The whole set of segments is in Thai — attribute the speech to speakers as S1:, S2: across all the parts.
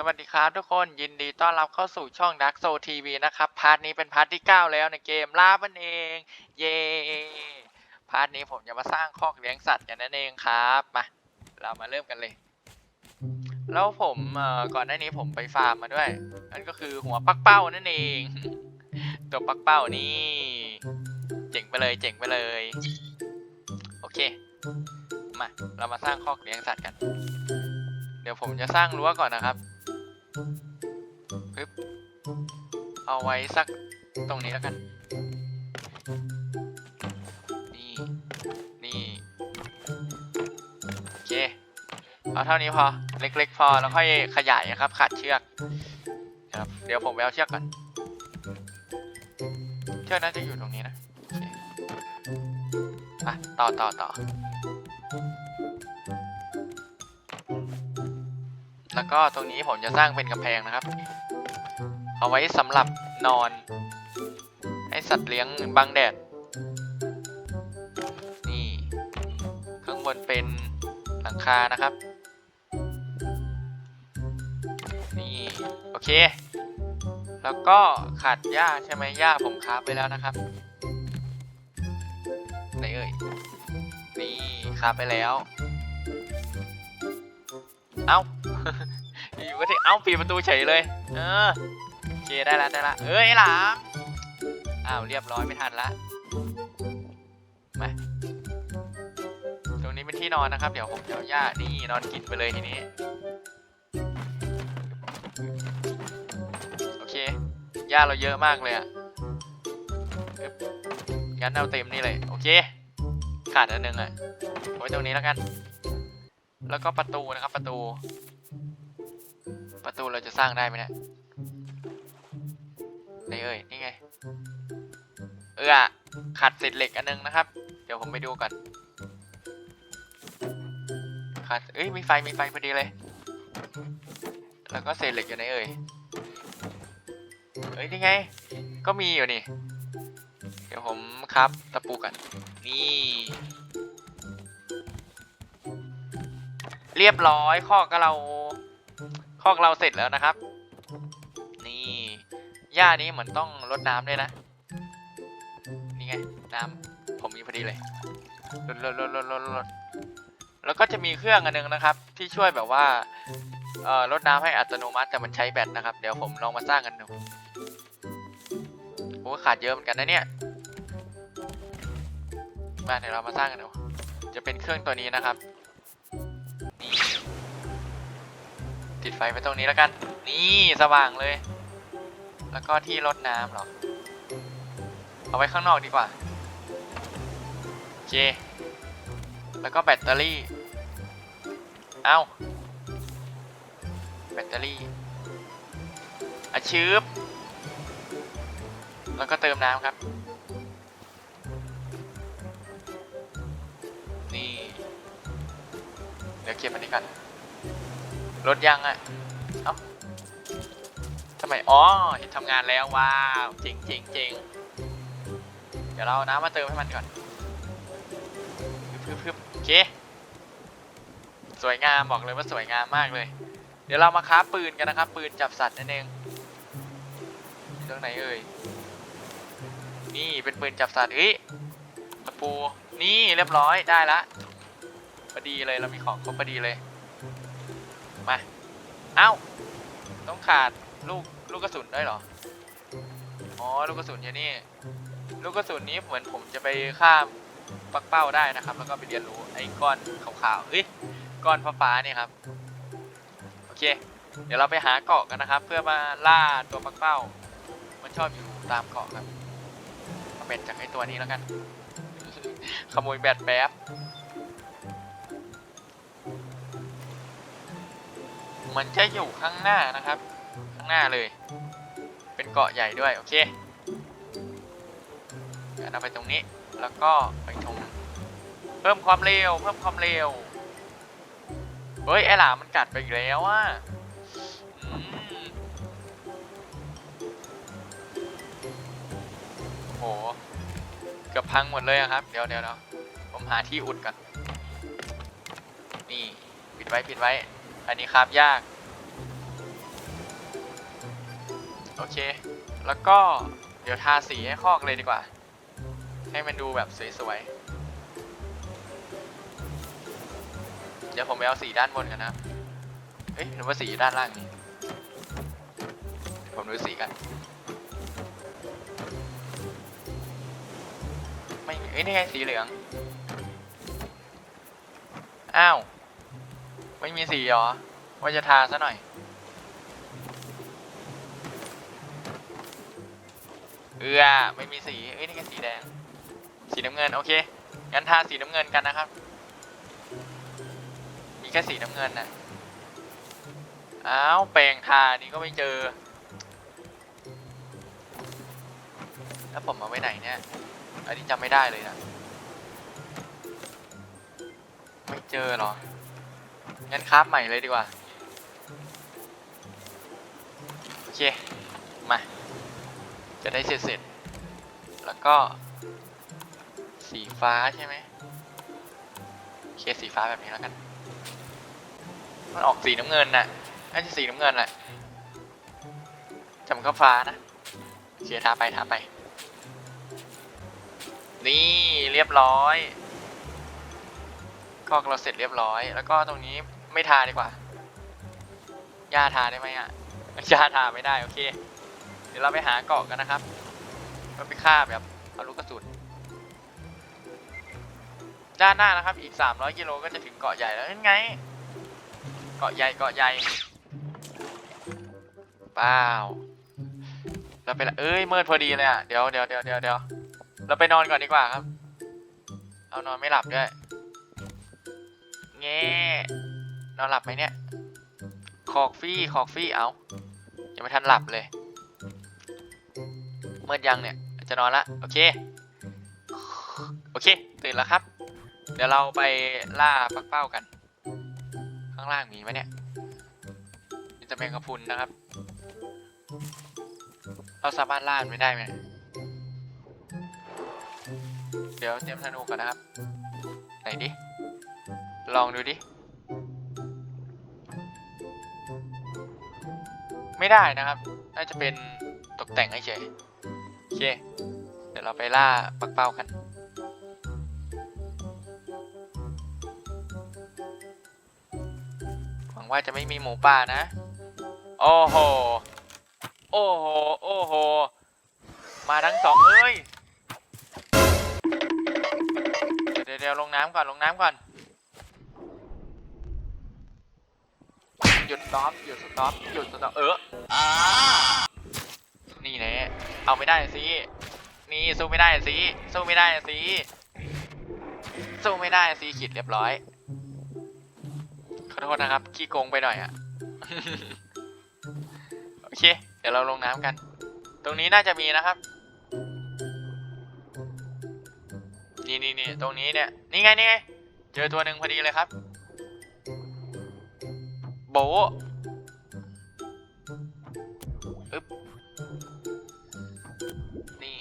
S1: สวัสดีครับทุกคนยินดีต้อนรับเข้าสู่ช่อง Dark Soul TV นะครับ พาร์ทนี้เป็นพาร์ทที่ 9 แล้วในเกมลาบันเอง เย้พาร์ทนี้ผมจะมาสร้างคอกเลี้ยงสัตว์กันนั่นเองครับมาเรามาเริ่มกันเลย แล้วผมก่อนหน้านี้ผมไปฟาร์มมาด้วยนั่นก็คือหัวปักเป้านั่นเอง ตัวปักเป้านี่เจ๋งไปเลยเจ๋งไปเลย โอเคมาเรามาสร้างคอกเลี้ยงสัตว์กัน เดี๋ยวผมจะสร้างรั้วก่อนนะครับ ปึ๊บเอาไว้สักตรงนี้แล้วกัน นี่ นี่ โอเค เอาเท่านี้พอ เล็กๆพอ แล้วค่อยขยายนะครับ ขาดเชือกครับ เดี๋ยวผมไปเอาเชือกก่อน เชือกน่าจะอยู่ตรงนี้นะอะต่อต่อต่อ แล้วก็ตรงนี้ผมจะสร้างเป็นกำแพงนะครับ เอาไว้สำหรับนอน ให้สัตว์เลี้ยงบังแดด นี่ข้างบนเป็นหลังคานะครับ นี่โอเค แล้วก็ขาดหญ้าใช่ไหมหญ้าผมคราฟไปแล้วนะครับไหนเอ่ย นี่คราฟไปแล้ว เอ้า อยู่ก็ที่เอ้าปิดประตูเฉยเลย เออโอเคได้ละได้ละเอ้ยไอ้หลามอ้าวเรียบร้อยไม่ทันละมาตรงนี้เป็นที่นอนนะครับ เดี๋ยวผมจะเอาหญ้านี่นอนกินไปเลยทีนี้ โอเคหญ้าเราเยอะมากเลยอะงั้นเอาเต็มนี่เลย โอเค ขาดอันหนึ่งอะไว้ตรงนี้แล้วกัน แล้วก็ประตูนะครับประตู ประตูเราจะสร้างได้ไหมเนี่ยไหนเอ่ยนี่ไง เออขาดเศษเหล็กอันนึงนะครับ เดี๋ยวผมไปดูก่อนขาดเอ้ยมีไฟมีไฟพอดีเลย แล้วก็เศษเหล็กอยู่ไหนเอ่ยเอ้ยนี่ไง ก็มีอยู่นี่ เดี๋ยวผมครับตะปูกัน นี่ เรียบร้อยคอก็เรา อกเราเสร็จแล้วนะครับ นี่หญ้านี้เหมือนต้องรดน้ำด้วยนะ นี่ไง น้ำผมมีพอดีเลยลดลดลดลดลดแล้วก็จะมีเครื่องอันนึงนะครับ ที่ช่วยแบบว่าเอ่อลดน้ำให้อัตโนมัติแต่มันใช้แบตนะครับ เดี๋ยวผมลองมาสร้างกันดูโอ้ขาดเยอะเหมือนกันนะเนี่ยมาเดี๋ยวเรามาสร้างกันดูจะเป็นเครื่องตัวนี้นะครับ ติดไฟไว้ตรงนี้แล้วกัน นี่สว่างเลย แล้วก็ที่รดน้ำหรอ เอาไว้ข้างนอกดีกว่าเคแล้วก็แบตเตอรี่ เอ้า แบตเตอรี่อาชืบแล้วก็เติมน้ำครับ นี่ เดี๋ยวเก็บอันนี้ก่อน รถยังอะ่ะเอ้าทำไม อ๋อ เห็นทำงานแล้ว ว้าวเจ๋งเจ๋งเจ๋งเดี๋ยวเราน้ำมาเติมให้มันก่อนพึบพึบโอเค สวยงามบอกเลยว่าสวยงามมากเลย เดี๋ยวเรามาค้าปืนกันนะครับ ปืนจับสัตว์นั่นเองตรงไหนเอ่ย นี่เป็นปืนจับสัตว์เฮ้ยตะปู นี่เรียบร้อยได้ละพอดีเลยเรามีของครบพอดีเลย มาเอ้า ต้องขาดลูกลูกกระสุนด้วยเหรอ อ๋อ ลูกกระสุนอยู่นี่ ลูกกระสุนนี้เหมือนผมจะไปข้ามปักเป้าได้นะครับ แล้วก็ไปเรียนรู้ไอ้ก้อนขาวๆเฮ้ย ก้อนฟ้าๆนี่ครับ โอเค เดี๋ยวเราไปหาเกาะกันนะครับ เพื่อมาล่าตัวปักเป้า มันชอบอยู่ตามเกาะครับเอาแบตจากไอ้ตัวนี้แล้วกัน ขโมยแบตแป๊บ มันจะอยู่ข้างหน้านะครับ ข้างหน้าเลย เป็นเกาะใหญ่ด้วยโอเคเดี๋ยวเราไปตรงนี้แล้วก็ไปตรงเพิ่มความเร็วเพิ่มความเร็วเฮ้ยไอหลามันกัดไปอีกแล้วอะอืมโหเกือบพังหมดเลยครับ เดี๋ยวเดี๋ยวเดี๋ยวผมหาที่อุดก่อน นี่ ปิดไว้ ปิดไว้ อันนี้ครับยาก โอเค แล้วก็เดี๋ยวทาสีให้คอกเลยดีกว่า ให้มันดูแบบสวยๆ เดี๋ยวผมไปเอาสีด้านบนกันนะ เฮ้ยหรือว่าสีด้านล่างนี่ผมดูสีกัน ไม่เอ้ยนี่ไงสีเหลือง อ้าว ไม่มีสีเหรอ ว่าจะทาซะหน่อย เอือไม่มีสี เอ้ยนี่แค่สีแดง สีน้ำเงิน โอเค งั้นทาสีน้ำเงินกันนะครับ มีแค่สีน้ำเงินนะอ้าวแปรงทานี่ก็ไม่เจอ แล้วผมเอาไว้ไหนเนี่ย อันนี้จำไม่ได้เลยนะ ไม่เจอเหรอ งั้นคราฟใหม่เลยดีกว่า โอเค มา จะได้เสร็จเสร็จๆแล้วก็ สีฟ้าใช่ไหมโอเคสีฟ้าแบบนี้แล้วกัน มันออกสีน้ำเงินน่ะน่าจะสีน้ำเงินแหละจำก็ฟ้านะเชียร์ทาไปทาไป นี่เรียบร้อยก็เราเสร็จเรียบร้อย แล้วก็ตรงนี้ ไม่ทาดีกว่าย่าทาได้ไหมอะย่าทาไม่ได้โอเค เดี๋ยวเราไปหาเกาะกันนะครับเราไปฆ่าแบบเอาลูกกระสุนด้านหน้านะครับ อีก 300กิโลก็จะถึงเกาะใหญ่แล้วนั่นไง เกาะใหญ่เกาะใหญ่เปล่าเราไปละเอ้ยเมืดพอดีเลยอะเดี๋ยวเดี๋ยวเดี๋ยวเดี๋ยวเดี๋ยวเราไปนอนก่อนดีกว่าครับ เอานอนไม่หลับด้วยเงี้ นอนหลับไหมเนี่ยคอกฟี่คอกฟี่เอายังไม่ทันหลับเลย เมื่อยังเนี่ย จะนอนละ โอเค โอเค ตื่นแล้วครับ เดี๋ยวเราไปล่าปักเป้ากัน ข้างล่างมีไหมเนี่ยมีต่แมงกระพุนนะครับ เราสามารถล่าไม่ได้ไหมเดี๋ยวเตรียมธนูก่อนนะครับ ไหนดิ ลองดูดิ ไม่ได้นะครับ น่าจะเป็นตกแต่งเฉยโอเค เดี๋ยวเราไปล่าปักเป้ากัน หวังว่าจะไม่มีหมูป่านะ โอ้โห โอ้โห โอ้โห มาทั้งสองเอ้ย เดี๋ยวเดี๋ยวลงน้ำก่อนลงน้ำก่อน หยุดสต็อปหยุดสต็อปหยุดสต็อปเออนี่แหละเอาไม่ได้สินี่สู้ไม่ได้สิสู้ไม่ได้สิสู้ไม่ได้สิขีดเรียบร้อยขอโทษนะครับขี้โกงไปหน่อยอะโอเค เดี๋ยวเราลงน้ำกัน ตรงนี้น่าจะมีนะครับ นี่นี่นี่ตรงนี้เนี่ย นี่ไงนี่ไง เจอตัวหนึ่งพอดีเลยครับ โบะอึ๊บนี่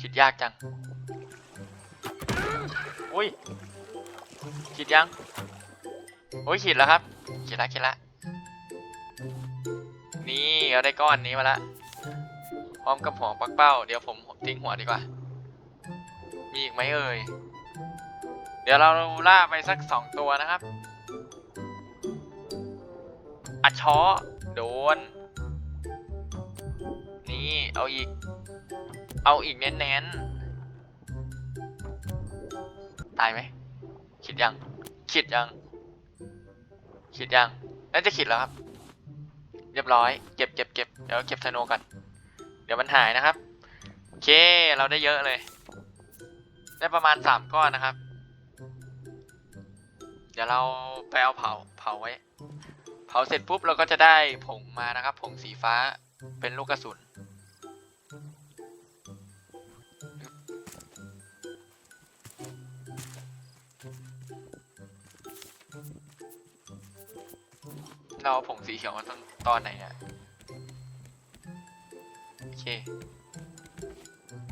S1: คิดยากจัง อุ้ย คิดยัง โอ้ยขีดแล้วครับขีดละขีดละ นี่เราได้ก้อนนี้มาละ พร้อมกับหัวปักเป้า เดี๋ยวผมทิ้งหัวดีกว่า มีอีกไหมเอ่ย เดี๋ยวเราล่าไปสักสองตัวนะครับ อัดช้อโดน นี่ เอาอีก เอาอีกเน้นๆ ตายไหม คิดยัง คิดยัง คิดยัง น่าจะคิดแล้วครับ เรียบร้อย เก็บเก็บเก็บเดี๋ยวเก็บธนูกันเดี๋ยวมันหายนะครับ โอเค เราได้เยอะเลย ได้ประมาณสามก้อนนะครับ เดี๋ยวเราไปเอาเผา เผาไว้ เผาเสร็จปุ๊บเราก็จะได้ผงมานะครับ ผงสีฟ้าเป็นลูกกระสุน เราผงสีเขียวมาตอนตอนไหนเนี่ยโอเค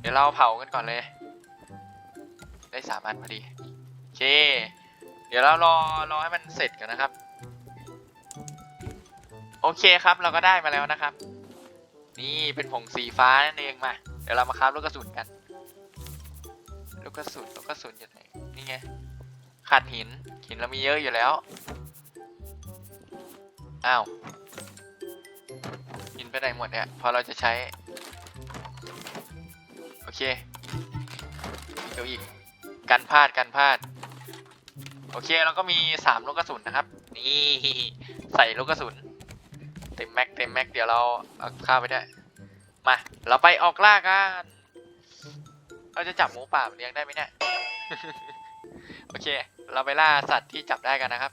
S1: เดี๋ยวเราเผากันก่อนเลย ได้สามอันพอดี โอเค เดี๋ยวเรารอรอให้มันเสร็จกันนะครับ อเคครับเราก็ได้มาแล้วนะครับ นี่เป็นผงสีฟ้านั่นเองมา เดี๋ยวเรามาคราฟลูกกระสุนกัน ลูกกระสุนลูกกระสุนอยู่ไหนนี่ไงขาดหินหินเรามีเยอะอยู่แล้วอ้าวหินไปไหนหมดเนี่ยพอเราจะใช้ โอเคเดี๋ยวอีกกันพลาดกันพลาดโอเคแล้วก็มีสามลูกกระสุนนะครับ นี่ ใส่ลูกกระสุน เต็มแม็กเต็มแม็กเดี๋ยวเราเอาข้าวไปได้มาเราไปออกล่ากันเราจะจับหมูป่าเลี้ยงได้ไหมเนี่ยโอเค เราไปล่าสัตว์ที่จับได้กันนะครับ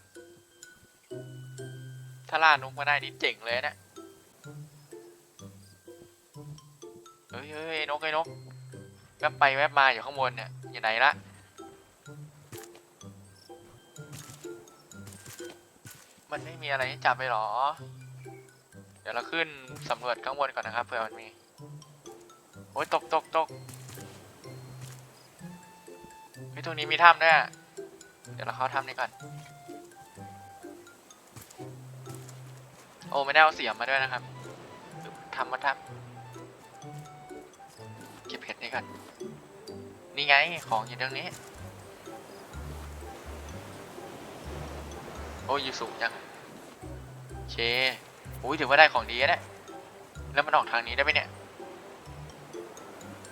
S1: ถ้าล่านกมาได้นี่เจ๋งเลยนะเฮ้ยเฮ้ยนกไอ้นกแวบไปแวบมาอยู่ข้างบนเนี่ยอยู่ไหนละมันไม่มีอะไรให้จับไปหรอ ดี๋ยวเราขึ้นสำรวจข้างบนก่อนนะครับเผื่อมันมี โอ้ยตกตกตกเฮ้ยตรงนี้มีถ้ำด้วยอะเดี๋ยวเราเข้าถ้ำนี้ก่อน โอ้ไม่ได้เอาเสียมมาด้วยนะครับทำมาทำเก็บเห็ดนี่ก่อน นี่ไงของอยู่ตรงนี้ โอ้ยอยู่สูงจังเค อุ้ยถือว่าได้ของดีนะเนี่ยแล้วมันออกทางนี้ได้ไหมเนี่ย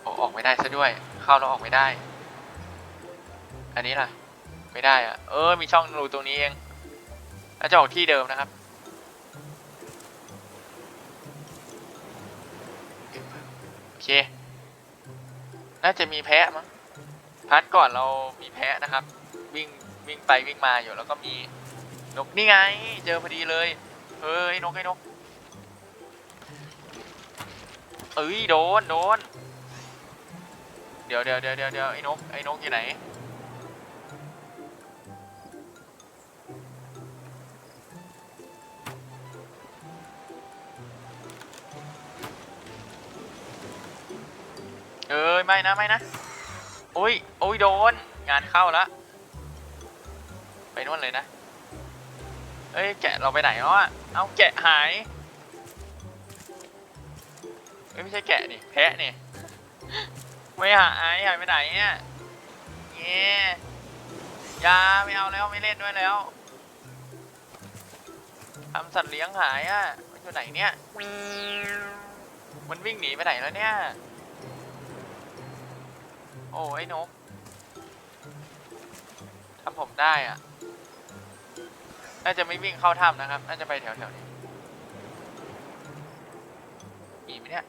S1: โอ้ออกไม่ได้ซะด้วย เข้าแล้วออกไม่ได้ อันนี้ล่ะ ไม่ได้อะเออ มีช่องรูตรงนี้เองแล้วจะออกที่เดิมนะครับโอเค น่าจะมีแพะมั้งพัดก่อนเรามีแพะนะครับ วิ่งวิ่งไปวิ่งมาอยู่แล้วก็มีนกนี่ไง เจอพอดีเลย เฮ้ยนกไอ้นกเอ้ยโดนโดนเดี๋ยวเดี๋ยวเดี๋ยวเดี๋ยวเดี๋ยวไอ้นกไอ้นกอยู่ไหนเอ้ยไม่นะไม่นะโอ้ยโอ้ยโดนงานเข้าแล้วไปนู่นเลยนะ เอ้ยแกะเราไปไหนแล้วอะเอาแกะหายเอ้ยไม่ใช่แกะนี่แพะนี่ไม่หายหายไปไหนเนี่ยเงี้ยยาไม่เอาแล้วไม่เล่นด้วยแล้วทำสัตว์เลี้ยงหายอะมันอยู่ไหนเนี่ย มันวิ่งหนีไปไหนแล้วเนี่ย โอ้ไอ้นกทำผมได้อะ น่าจะไม่วิ่งเข้าถ้ำนะครับ น่าจะไปแถวๆนี้มีไหมเนี่ย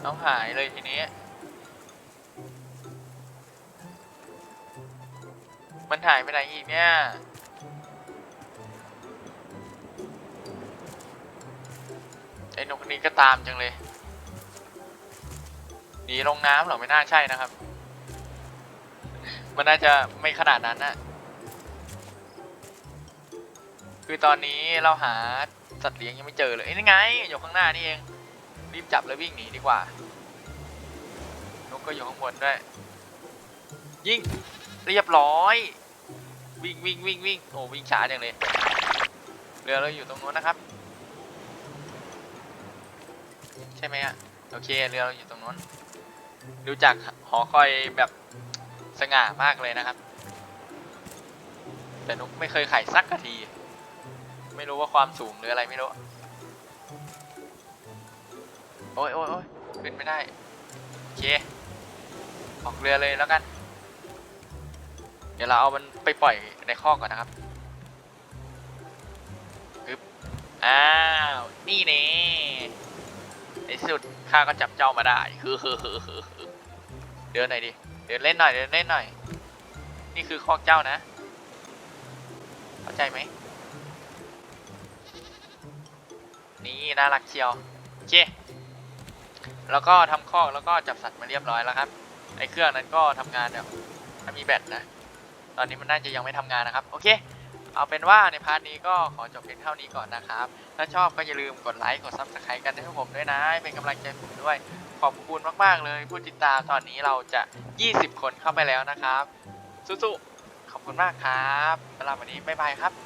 S1: เอาหายเลยทีนี้ มันหายไปไหนอีกเนี่ยไอ้นกนี้ก็ตามจังเลย หนีลงน้ำเหรอไม่น่าใช่นะครับ มันน่าจะไม่ขนาดนั้นนะคือตอนนี้เราหาสัตว์เลี้ยงยังไม่เจอเลยเอ้ยนี่ไง อยู่ข้างหน้านี่เอง รีบจับแล้ววิ่งหนีดีกว่านกก็อยู่ข้างบนด้วย ยิงเรียบร้อย วิ่งวิ่งวิ่งวิ่งโอ้วิ่งช้าจังเลยเรือเราอยู่ตรงนู้นนะครับ ใช่ไหมอะโอเคเรือเราอยู่ตรงนู้น ดูจากหอคอยแบบสง่ามากเลยนะครับ แต่นุกไม่เคยไข่สักกะที ไม่รู้ว่าความสูงหรืออะไรไม่รู้ โอ้ยโอ้ยโอ้ยขึ้นไม่ได้ โอเค ออกเรือเลยแล้วกัน เดี๋ยวเราเอามันไปปล่อยในคอกก่อนนะครับปึ๊บอ้าว นี่เน่ในสุด ข้าก็จับเจ้ามาได้คือคือคือคือเดินหน่อยดิ เดินเล่นหน่อย เดินเล่นหน่อย นี่คือคอกเจ้านะ เข้าใจไหม นี่น่ารักเชียวโอเคแล้วก็ทำคอกแล้วก็จับสัตว์มาเรียบร้อยแล้วครับ ไอ้เครื่องนั้นก็ทำงานแบบถ้ามีแบตนะ ตอนนี้มันน่าจะยังไม่ทำงานนะครับ โอเค เอาเป็นว่าในพาร์ทนี้ก็ขอจบเพียงเท่านี้ก่อนนะครับ ถ้าชอบก็อย่าลืมกดไลค์ กดซับสไครต์กันให้ผมด้วยนะ เป็นกำลังใจผมด้วย ขอบคุณมากๆเลย ผู้ติดตามตอนนี้เราจะ 20 คนเข้าไปแล้วนะครับ สู้ๆ ขอบคุณมากครับสำหรับวันนี้ บ๊ายบายครับ